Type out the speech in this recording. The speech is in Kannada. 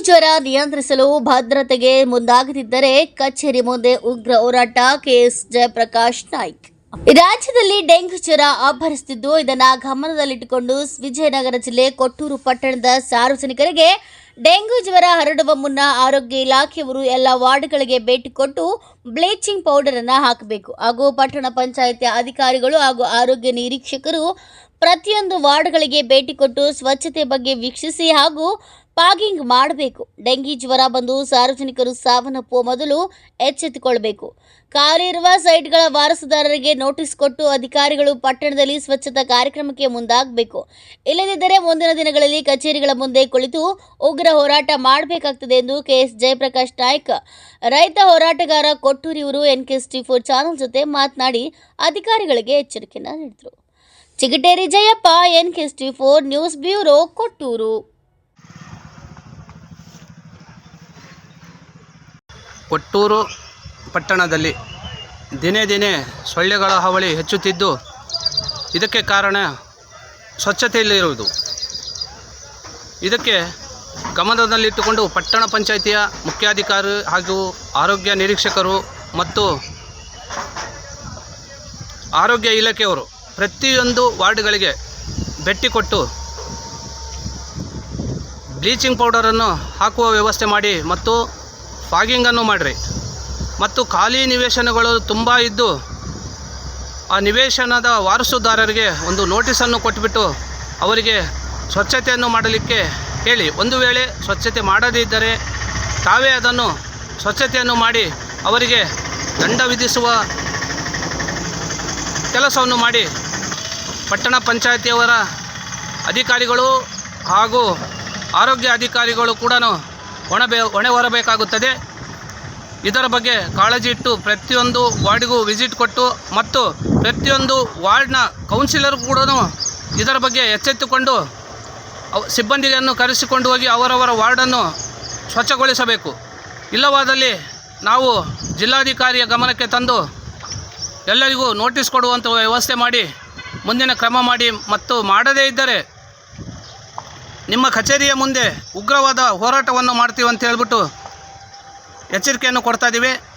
ಜ್ವರ ನಿಯಂತ್ರಿಸಲು ಭದ್ರತೆಗೆ ಮುಂದಾಗದಿದ್ದರೆ ಕಚೇರಿ ಮುಂದೆ ಉಗ್ರ ಹೋರಾಟ. ಕೆಎಸ್ ಜಯಪ್ರಕಾಶ್ ನಾಯ್ಕ್. ರಾಜ್ಯದಲ್ಲಿ ಡೆಂಗ್ಯೂ ಜ್ವರ ಅಬ್ಬರಿಸುತ್ತಿದ್ದು ಇದನ್ನು ಗಮನದಲ್ಲಿಟ್ಟುಕೊಂಡು ವಿಜಯನಗರ ಜಿಲ್ಲೆ ಕೊಟ್ಟೂರು ಪಟ್ಟಣದ ಸಾರ್ವಜನಿಕರಿಗೆ ಡೆಂಗ್ಯೂ ಜ್ವರ ಹರಡುವ ಮುನ್ನ ಆರೋಗ್ಯ ಇಲಾಖೆಯವರು ಎಲ್ಲ ವಾರ್ಡ್ಗಳಿಗೆ ಭೇಟಿ ಕೊಟ್ಟು ಬ್ಲೀಚಿಂಗ್ ಪೌಡರ್ ಅನ್ನು ಹಾಕಬೇಕು. ಹಾಗೂ ಪಟ್ಟಣ ಪಂಚಾಯಿತಿ ಅಧಿಕಾರಿಗಳು ಹಾಗೂ ಆರೋಗ್ಯ ನಿರೀಕ್ಷಕರು ಪ್ರತಿಯೊಂದು ವಾರ್ಡ್ಗಳಿಗೆ ಭೇಟಿ ಕೊಟ್ಟು ಸ್ವಚ್ಛತೆ ಬಗ್ಗೆ ವೀಕ್ಷಿಸಿ ಹಾಗೂ ಪಾಗಿಂಗ್ ಮಾಡಬೇಕು. ಡೆಂಗಿ ಜ್ವರ ಬಂದು ಸಾರ್ವಜನಿಕರು ಸಾವನ್ನಪ್ಪುವ ಮೊದಲು ಎಚ್ಚೆತ್ತುಕೊಳ್ಬೇಕು. ಖಾಲಿ ಇರುವ ಸೈಟ್ಗಳ ವಾರಸುದಾರರಿಗೆ ನೋಟಿಸ್ ಕೊಟ್ಟು ಅಧಿಕಾರಿಗಳು ಪಟ್ಟಣದಲ್ಲಿ ಸ್ವಚ್ಛತಾ ಕಾರ್ಯಕ್ರಮಕ್ಕೆ ಮುಂದಾಗಬೇಕು. ಇಲ್ಲದಿದ್ದರೆ ಮುಂದಿನ ದಿನಗಳಲ್ಲಿ ಕಚೇರಿಗಳ ಮುಂದೆ ಕುಳಿತು ಉಗ್ರ ಹೋರಾಟ ಮಾಡಬೇಕಾಗ್ತದೆ ಎಂದು ಕೆಎಸ್ ಜಯಪ್ರಕಾಶ್ ನಾಯ್ಕ. ರೈತ ಹೋರಾಟಗಾರ ಕೊಟ್ಟೂರಿಯವರು ಎನ್ಕೆಎಸ್ಟಿ ಫೋರ್ ಚಾನಲ್ ಜೊತೆ ಮಾತನಾಡಿ ಅಧಿಕಾರಿಗಳಿಗೆ ಎಚ್ಚರಿಕೆಯನ್ನು ನೀಡಿದರು. Chigateri Jayappa N ಕೆಸ್ಟಿ four news bureau, Kottur. Kottur ಪಟ್ಟಣದಲ್ಲಿ ದಿನೇ ದಿನೇ ಸೊಳ್ಳೆಗಳ ಹಾವಳಿ ಹೆಚ್ಚುತ್ತಿದ್ದು, ಇದಕ್ಕೆ ಕಾರಣ ಸ್ವಚ್ಛತೆಯಲ್ಲಿರುವುದು. ಇದಕ್ಕೆ ಗಮನದಲ್ಲಿಟ್ಟುಕೊಂಡು ಪಟ್ಟಣ ಪಂಚಾಯಿತಿಯ ಮುಖ್ಯಾಧಿಕಾರಿ ಹಾಗೂ ಆರೋಗ್ಯ ನಿರೀಕ್ಷಕರು ಮತ್ತು ಆರೋಗ್ಯ ಇಲಾಖೆಯವರು ಪ್ರತಿಯೊಂದು ವಾರ್ಡ್ಗಳಿಗೆ ಭೇಟಿ ಕೊಟ್ಟು ಬ್ಲೀಚಿಂಗ್ ಪೌಡರನ್ನು ಹಾಕುವ ವ್ಯವಸ್ಥೆ ಮಾಡಿ ಮತ್ತು ಫಾಗಿಂಗನ್ನು ಮಾಡಿರಿ. ಮತ್ತು ಖಾಲಿ ನಿವೇಶನಗಳು ತುಂಬ ಇದ್ದು ಆ ನಿವೇಶನದ ವಾರಸುದಾರರಿಗೆ ಒಂದು ನೋಟಿಸನ್ನು ಕೊಟ್ಟುಬಿಟ್ಟು ಅವರಿಗೆ ಸ್ವಚ್ಛತೆಯನ್ನು ಮಾಡಲಿಕ್ಕೆ ಹೇಳಿ. ಒಂದು ವೇಳೆ ಸ್ವಚ್ಛತೆ ಮಾಡದಿದ್ದರೆ ತಾವೇ ಅದನ್ನು ಸ್ವಚ್ಛತೆಯನ್ನು ಮಾಡಿ ಅವರಿಗೆ ದಂಡ ವಿಧಿಸುವ ಕೆಲಸವನ್ನು ಮಾಡಿ ಪಟ್ಟಣ ಪಂಚಾಯತಿಯವರ ಅಧಿಕಾರಿಗಳು ಹಾಗೂ ಆರೋಗ್ಯ ಅಧಿಕಾರಿಗಳು ಕೂಡ ಒಣಬೇ ಹೊಣೆ ಹೊರಬೇಕಾಗುತ್ತದೆ ಇದರ ಬಗ್ಗೆ ಕಾಳಜಿ ಇಟ್ಟು ಪ್ರತಿಯೊಂದು ವಾರ್ಡಿಗೂ ವಿಸಿಟ್ ಕೊಟ್ಟು ಮತ್ತು ಪ್ರತಿಯೊಂದು ವಾರ್ಡ್ನ ಕೌನ್ಸಿಲರ್ ಕೂಡ ಇದರ ಬಗ್ಗೆ ಎಚ್ಚೆತ್ತುಕೊಂಡು ಸಿಬ್ಬಂದಿಯನ್ನು ಕರೆಸಿಕೊಂಡು ಹೋಗಿ ಅವರವರ ವಾರ್ಡನ್ನು ಸ್ವಚ್ಛಗೊಳಿಸಬೇಕು. ಇಲ್ಲವಾದಲ್ಲಿ ನಾವು ಜಿಲ್ಲಾಧಿಕಾರಿಯ ಗಮನಕ್ಕೆ ತಂದು ಎಲ್ಲರಿಗೂ ನೋಟಿಸ್ ಕೊಡುವಂಥ ವ್ಯವಸ್ಥೆ ಮಾಡಿ ಮುಂದಿನ ಕ್ರಮ ಮಾಡಿ ಮತ್ತು ಮಾಡದೇ ಇದ್ದರೆ ನಿಮ್ಮ ಕಚೇರಿಯ ಮುಂದೆ ಉಗ್ರವಾದ ಹೋರಾಟವನ್ನು ಮಾಡ್ತೀವಿ ಅಂತ ಹೇಳ್ಬಿಟ್ಟು ಎಚ್ಚರಿಕೆಯನ್ನು ಕೊಡ್ತಾ ಇದ್ದೀವಿ